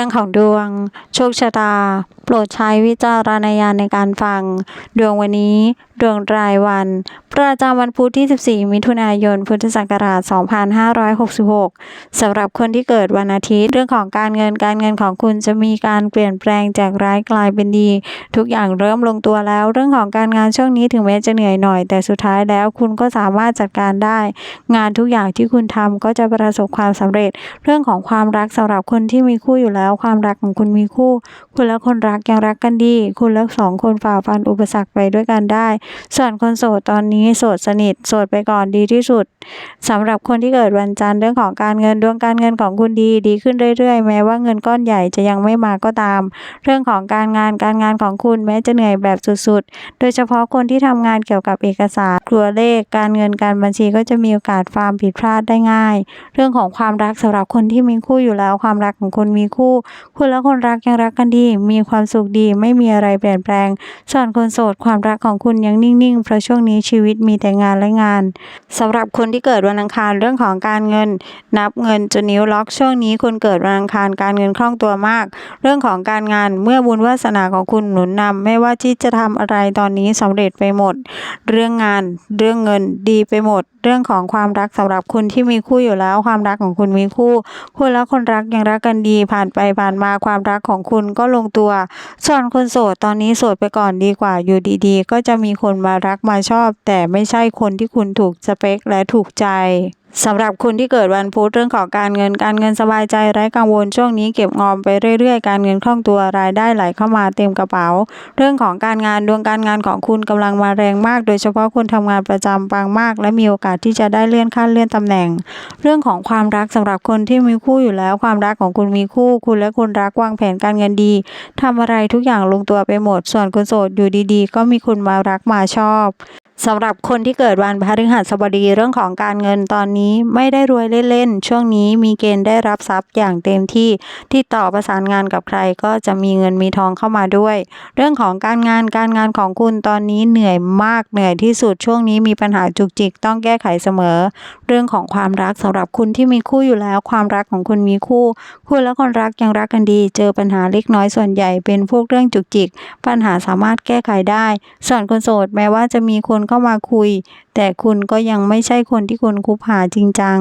รื่องของดวง โชคชะตา โปรดใช้วิจารณญาณในการฟัง ดวงวันนี้ ดวงรายวัน ประจำวันพุธที่ 14 มิถุนายน พุทธศักราช 2566 สำหรับคนที่เกิดวันอาทิตย์ เรื่องของการเงินการเงินของคุณจะมีการเปลี่ยนแปลงจากร้ายกลายเป็นดี ทุกอย่างเริ่มลงตัวแล้ว เรื่องของการงานช่วงนี้ถึงแม้จะเหนื่อยหน่อย แต่สุดท้ายแล้วคุณก็สามารถจัดการได้ งานทุกอย่างที่คุณทำก็จะประสบความสำเร็จ เรื่องของความรักสำหรับคนที่มีคู่อยู่แล้ว ความรักของคุณมีคู่ คุณและคนรักยังรักกันดี คุณและสองคนฝ่าฟันอุปสรรคไปด้วยกันได้ส่วนคนโสดตอนนี้โสดสนิทโสดไปก่อนดีที่สุดสำหรับคนที่เกิดวันจันทร์เรื่องของการเงินดวงการเงินของคุณดีดีขึ้นเรื่อยๆ แม้ว่าเงินก้อนใหญ่จะยังไม่มาก็ตาม เรื่องของการงานการงานของคุณแม้จะเหนื่อยแบบสุดๆ โดยเฉพาะคนที่ทำงานเกี่ยวกับเอกสารตัวเลข การเงินการบัญชีก็จะมีโอกาสฟาร์มผิดพลาดได้ง่าย เรื่องของความรักสำหรับคนที่มีคู่อยู่แล้วความรักของคุณมีคู่ คุณและคนรักยังรักกันดี มีความสุขดีไม่มีอะไรเปลี่ยนแปลง ส่วนคนโสดความรักของคุณยังนิ่งๆ เพราะช่วงนี้ชีวิตมีแต่งานและงานสำหรับคนที่เกิดวันอังคารเรื่องของการเงิน นับเงินจนนิ้วล็อกช่วงนี้คุณเกิดวันอังคารการเงินคล่องตัวมาก เรื่องของการงานเมื่อบุญวาสนาของคุณหนุนนำไม่ว่าที่จะทำอะไรตอนนี้สำเร็จไปหมด เรื่องงานเรื่องเงินดีไปหมด เรื่องของความรักสำหรับคุณที่มีคู่อยู่แล้วความรักของคุณมีคู่คุณและคนรักยังรักกันดีผ่านไปผ่านมาความรักของคุณก็ลงตัวส่วนคนโสดตอนนี้โสดไปก่อนดีกว่าอยู่ดีๆ ก็จะมีคนคนมารักมาชอบ แต่ไม่ใช่คนที่คุณถูกสเปคและถูกใจ สำหรับคุณที่เกิดวันพุธเรื่องของการเงินการเงินสบายใจไร้กังวลช่วงนี้เก็บงอมไปเรื่อยๆ การเงินคล่องตัวรายได้ไหลเข้ามาเต็มกระเป๋า เรื่องของการงานดวงการงานของคุณกำลังมาแรงมาก โดยเฉพาะคนทำงานประจำปังมาก และมีโอกาสที่จะได้เลื่อนขั้นเลื่อนตำแหน่ง เรื่องของความรักสำหรับคนที่มีคู่อยู่แล้ว ความรักของคุณมีคู่ คุณและคนรักวางแผนการเงินดีทำอะไรทุกอย่างลงตัวไปหมด ส่วนคนโสดอยู่ดีๆ ก็มีคนมารักมาชอบ สำหรับคนที่เกิดวันพฤหัสบดีเรื่องของการเงินตอนนี้ไม่ได้รวยเล่นๆ ช่วงนี้มีเกณฑ์ได้รับทรัพย์อย่างเต็มที่ที่ต่อประสานงานกับใครก็จะมีเงินมีทองเข้ามาด้วย เรื่องของการงานการงานของคุณตอนนี้เหนื่อยมากเหนื่อยที่สุดช่วงนี้มีปัญหาจุกจิกต้องแก้ไขเสมอ เรื่องของความรักสำหรับคุณที่มีคู่อยู่แล้ว ความรักของคุณมีคู่ คุณและคนรักยังรักกันดี เจอปัญหาเล็กน้อยส่วนใหญ่เป็นพวกเรื่องจุกจิก ปัญหาสามารถแก้ไขได้ ส่วนคนโสดแม้ว่าจะมีคนเข้ามาคุย แต่คุณก็ยังไม่ใช่คนที่คุณคุบหาจริงจัง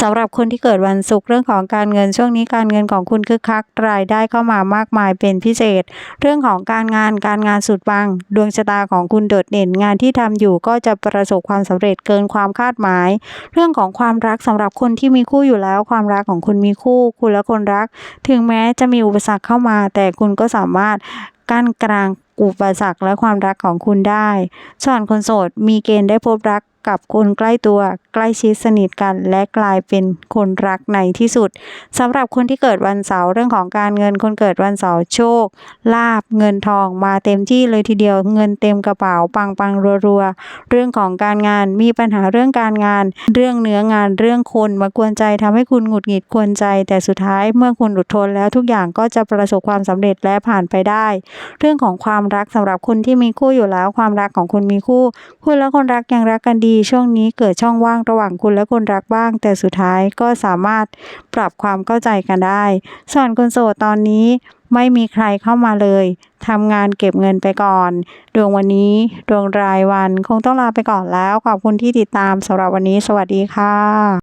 สำหรับคนที่เกิดวันศุกร์เรื่องของการเงินช่วงนี้การเงินของคุณคึกคักรายได้เข้ามามากมายเป็นพิเศษ เรื่องของการงานการงานสุดปัง ดวงชะตาของคุณโดดเด่นงานที่ทำอยู่ก็จะประสบความสำเร็จเกินความคาดหมาย เรื่องของความรักสำหรับคนที่มีคู่อยู่แล้วความรักของคุณมีคู่ คุณและคนรัก ถึงแม้จะมีอุปสรรคเข้ามา แต่คุณก็สามารถกั้นกลางอุปสรรคและความรักของคุณได้ ส่วนคนโสดมีเกณฑ์ได้พบรั กับคนใกล้ตัวใกล้ชิดสนิทกัน และกลายเป็นคนรักในที่สุดสำหรับคนที่เกิดวันเสาร์เรื่องของการเงินคนเกิดวันเสาร์โชค ลาบเงินทองมาเต็มที่เลยทีเดียวเงินเต็มกระเป๋าปังปังรัวๆเรื่องของการงานมีปัญหาเรื่องการงาน เรื่องเนื้องานเรื่องคนมากวนใจทำให้คุณหงุดหงิดกวนใจ แต่สุดท้ายเมื่อคุณอดทนแล้วทุกอย่างก็จะประสบความสำเร็จและผ่านไปได้ เรื่องของความรักสำหรับคนที่มีคู่อยู่แล้วความรักของคุณมีคู่ คุณและคนรักยังรักกันดีดีช่วงนี้เกิดช่องว่างระหว่างคุณและคนรักบ้าง แต่สุดท้ายก็สามารถปรับความเข้าใจกันได้ ส่วนคนโสดตอนนี้ไม่มีใครเข้ามาเลยทำงานเก็บเงินไปก่อน ดวงวันนี้ดวงรายวันคงต้องลาไปก่อนแล้ว ขอบคุณที่ติดตามสำหรับวันนี้ สวัสดีค่ะ